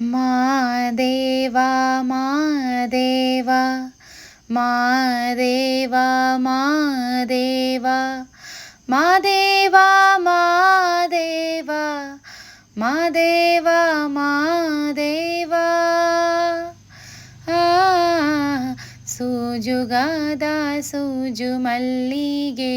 ಮಾದೇವ ಮಾದೇವಾ ಮಾದೇವಾ ಮಾದೇವಾ ಮಾದೇವಾ ಮಾದೇವಾ ಮಾದೇವಾ ಮಾದೇವಾ ಸೂಜುಗಾದ ಸೂಜು ಮಲ್ಲಿಗೆ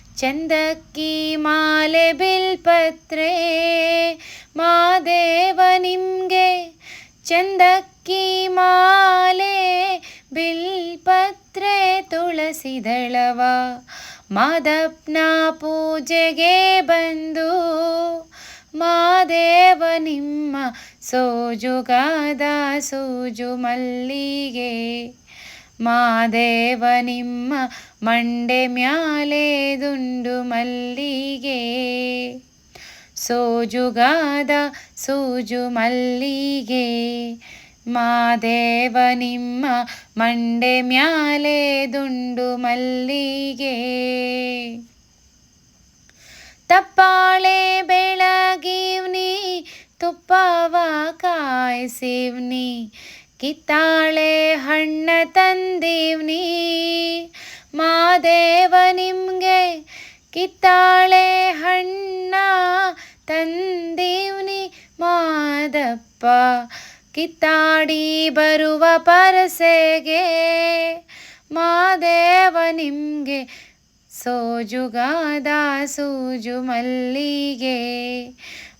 ಚಂದಕ್ಕಿ ಮಾಲೆ ಬಿಲ್ಪತ್ರೆ, ಮಾದೇವ ನಿಮಗೆ ಚಂದಕ್ಕಿ ಮಾಲೆ ಬಿಲ್ಪತ್ರೆ ತುಳಸಿದಳವ. ಮಾದಪ್ನ ಪೂಜೆಗೆ ಬಂದು ಮಾದೇವ ನಿಮ್ಮ ಸೋಜುಗಾದ ಸೂಜು ಮಲ್ಲಿಗೆ ಮಾದೇವ ನಿಮ್ಮ ಮಂಡೆ ಮ್ಯಾಲೆ ದುಂಡು ಮಲ್ಲಿಗೆ. ಸೋಜುಗಾದ ಸೂಜು ಮಲ್ಲಿಗೆ. ಮಾದೇವ ನಿಮ್ಮ ಮಂಡೆ ಮ್ಯಾಲೆ ದುಂಡು ಮಲ್ಲಿಗೆ. ತಪ್ಪಾಳೆ ಬೆಳಗಿವ್ನಿ, ತುಪ್ಪವ ಕಾಯಿಸಿವ್ನಿ. ಕಿತ್ತಾಳೆ ಹಣ್ಣ ತಂದೀವ್ನಿ. ಮಾದೇವ ನಿಮ್ಗೆ ಕಿತ್ತಾಳೆ ಹಣ್ಣ ತಂದೀವ್ನಿ. ಮಾದಪ್ಪ ಕಿತ್ತಾಡಿ ಬರುವ ಪರಸೆಗೆ ಮಾದೇವ ನಿಮ್ಗೆ ಸೋಜುಗಾದ ಸೂಜು ಮಲ್ಲಿಗೆ.